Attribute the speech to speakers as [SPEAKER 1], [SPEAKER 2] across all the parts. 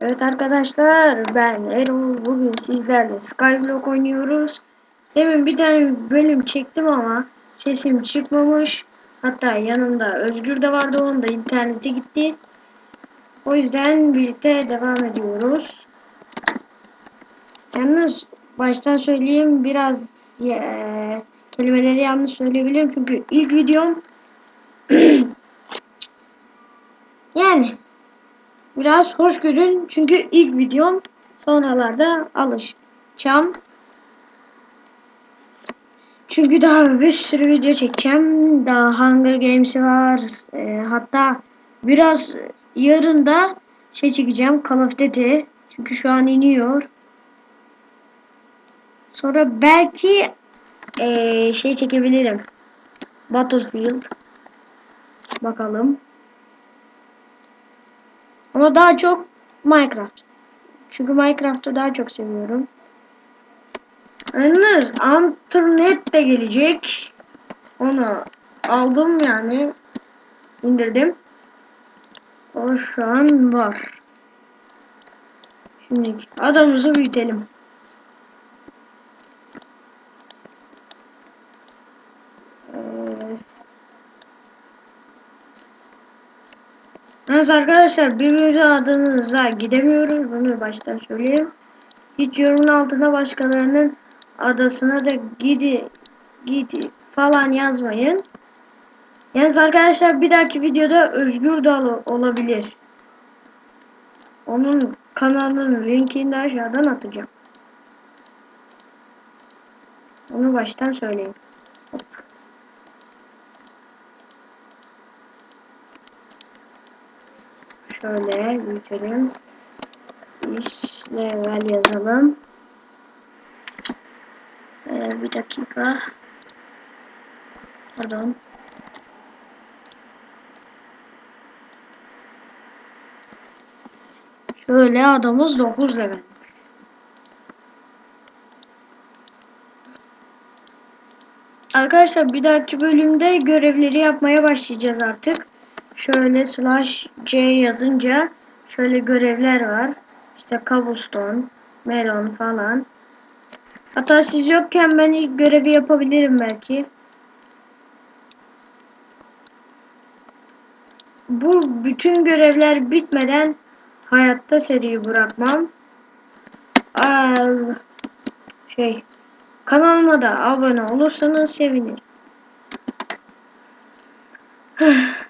[SPEAKER 1] Evet arkadaşlar ben Erol bugün sizlerle Skyblock oynuyoruz. Demin bir tane bölüm çektim ama sesim çıkmamış. Hatta yanımda Özgür de vardı onun da interneti gitti. O yüzden birlikte devam ediyoruz. Yalnız baştan söyleyeyim biraz eee, kelimeleri yanlış söyleyebilirim çünkü ilk videom yani Biraz hoş görün çünkü ilk videom sonralarda alışacağım. Çünkü daha bir sürü video çekeceğim. Daha Hunger Games var. E, hatta biraz yarın da şey çekeceğim. Call of Duty. Çünkü şu an iniyor. Sonra belki e, şey çekebilirim. Battlefield. Bakalım. Ama daha çok Minecraft. Çünkü Minecraft'ı daha çok seviyorum. Yalnız internet de gelecek. Onu aldım yani. indirdim. O şu an var. Şimdi adamımızı büyütelim. Ee, Yalnız arkadaşlar birbirimizin adınıza gidemiyoruz. Bunu baştan söyleyeyim. Hiç yorumun altına başkalarının adasına da gidi gidi falan yazmayın. Yalnız arkadaşlar bir dahaki videoda Özgür Dal olabilir. Onun kanalının linkini de aşağıdan atacağım. Onu baştan söyleyeyim. Şöyle büyütelim. İş level yazalım. Ee, bir dakika. Pardon. Şöyle adamız 9 level. Arkadaşlar bir dahaki bölümde görevleri yapmaya başlayacağız artık. Şöyle slash C yazınca şöyle görevler var. İşte cobblestone, melon falan. Hatta siz yokken ben ilk görevi yapabilirim belki. Bu bütün görevler bitmeden hayatta seriyi bırakmam. Aa, şey kanalıma da abone olursanız sevinirim.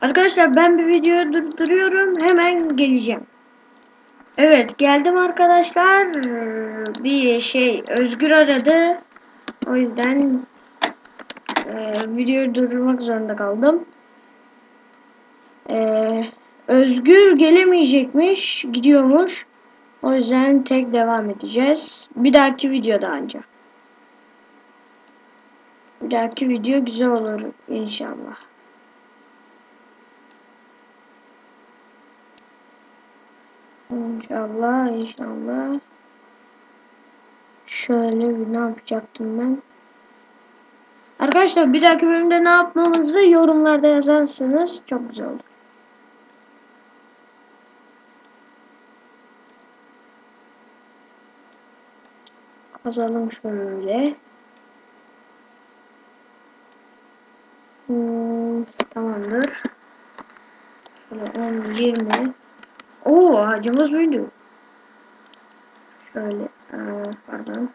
[SPEAKER 1] Arkadaşlar ben bir videoyu durduruyorum. Hemen geleceğim. Evet geldim arkadaşlar. Bir şey Özgür aradı. O yüzden e, videoyu durdurmak zorunda kaldım. E, Özgür gelemeyecekmiş. Gidiyormuş. O yüzden tek devam edeceğiz. Bir dahaki videoda ancak. Bir dahaki video güzel olur inşallah. İnşallah inşallah. Şöyle bir ne yapacaktım ben? Arkadaşlar bir dahaki bölümde ne yapmamızı yorumlarda yazarsanız çok güzel olur. Kazalım şöyle. Hmm, tamamdır. Şöyle 10, 20. Oo ağacımız büyüdü. Şöyle aa, pardon.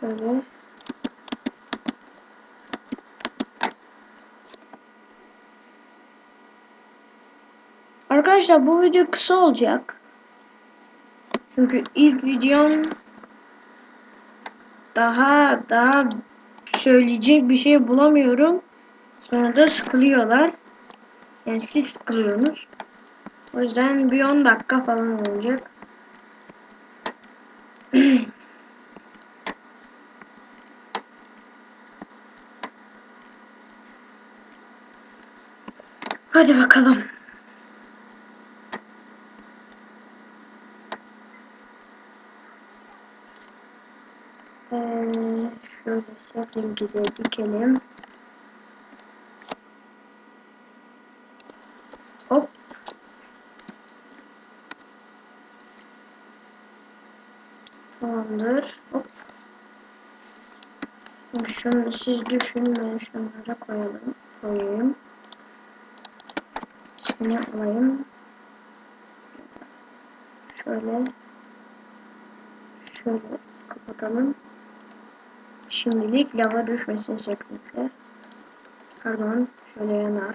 [SPEAKER 1] Şöyle. Arkadaşlar bu video kısa olacak. Çünkü ilk videom daha daha söyleyecek bir şey bulamıyorum. Sonra da sıkılıyorlar. Yani siz sıkılıyorsunuz. O yüzden bir 10 dakika falan olacak. Hadi bakalım. Ee, Şöyle setting'i de dikelim. Hop. Tamamdır. Hop. Şimdi Şunu siz düşünmeyin. Şunlara koyalım. Koyayım. Seni alayım. Şöyle. Şöyle kapatalım. Şimdilik lava düşmesin sekreter. Pardon. Şöyle yanar.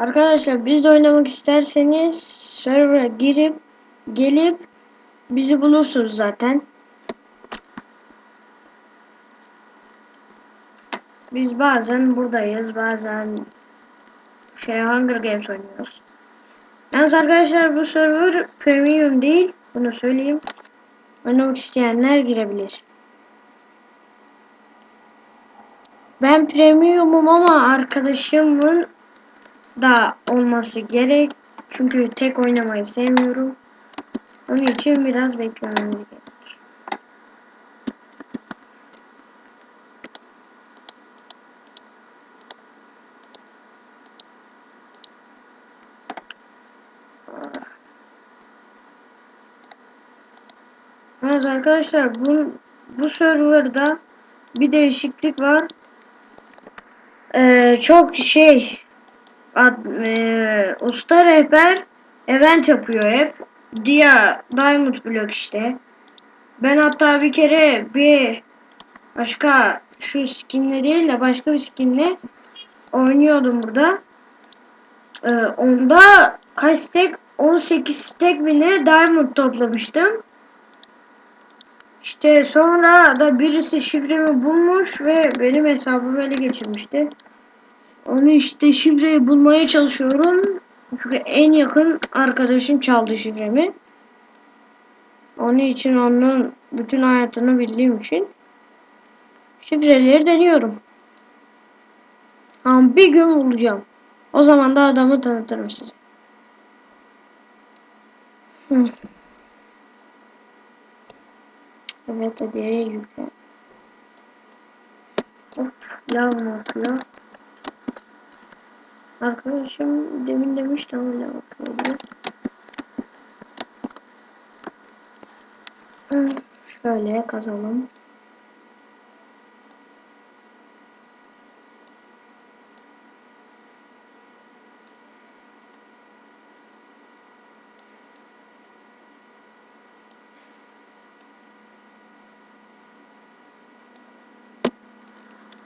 [SPEAKER 1] Arkadaşlar biz de oynamak isterseniz server'a girip gelip bizi bulursunuz zaten. Biz bazen buradayız, bazen şey Hunger Games oynuyoruz. Yalnız arkadaşlar bu server premium değil, bunu söyleyeyim. Oynamak isteyenler girebilir. Ben premiumum ama arkadaşımın da olması gerek. Çünkü tek oynamayı sevmiyorum. Onun için biraz beklememiz gerek. Evet arkadaşlar bu bu serverda bir değişiklik var. Ee, çok şey ad, e, usta rehber event yapıyor hep. Dia Diamond Block işte. Ben hatta bir kere bir başka şu skinle değil de başka bir skinle oynuyordum burada. Ee, onda kaç stack? 18 stack mi diamond toplamıştım. İşte sonra da birisi şifremi bulmuş ve benim hesabımı ele geçirmişti. Onu işte şifreyi bulmaya çalışıyorum. Çünkü en yakın arkadaşım çaldı şifremi. Onun için onun bütün hayatını bildiğim için şifreleri deniyorum. Ama bir gün bulacağım. O zaman da adamı tanıtırım size. Hı. Evet hadi yükle. Hop lav bakıyor. Arkadaşım demin demişti ama lav bakıyordu. Şöyle kazalım.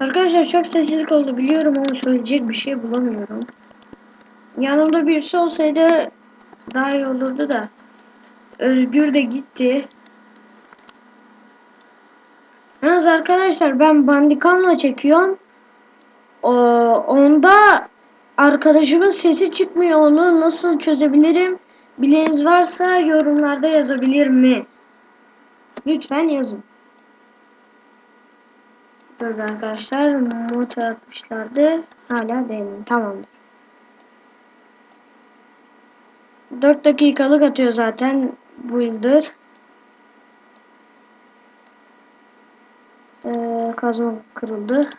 [SPEAKER 1] Arkadaşlar çok sessizlik oldu biliyorum ama söyleyecek bir şey bulamıyorum. Yanımda birisi olsaydı daha iyi olurdu da. Özgür de gitti. Yalnız arkadaşlar ben bandikamla çekiyorum. O, onda arkadaşımın sesi çıkmıyor. Onu nasıl çözebilirim? Bileğiniz varsa yorumlarda yazabilir mi? Lütfen yazın. Dur arkadaşlar. Mute atmışlardı. Hala değil. Tamamdır. 4 dakikalık atıyor zaten bu yıldır. Ee, kazma kırıldı.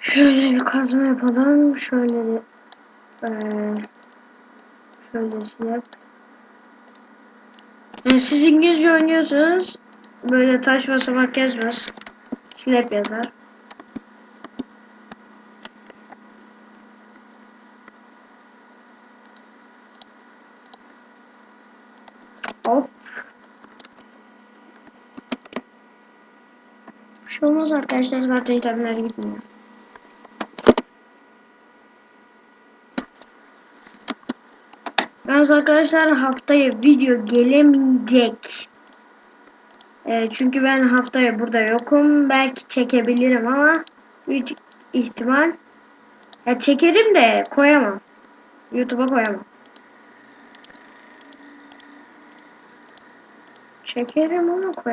[SPEAKER 1] Şöyle bir kazma yapalım. Şöyle de ee, şöyle slab. Yani siz İngilizce oynuyorsunuz. Böyle taş basamak yazmaz. Slap yazar. Hop. Bir şey olmaz arkadaşlar zaten itemler gitmiyor. Yalnız arkadaşlar haftaya video gelemeyecek. E, çünkü ben haftaya burada yokum. Belki çekebilirim ama büyük ihtimal. Ya çekerim de koyamam. YouTube'a koyamam. Çekerim ama koyamam.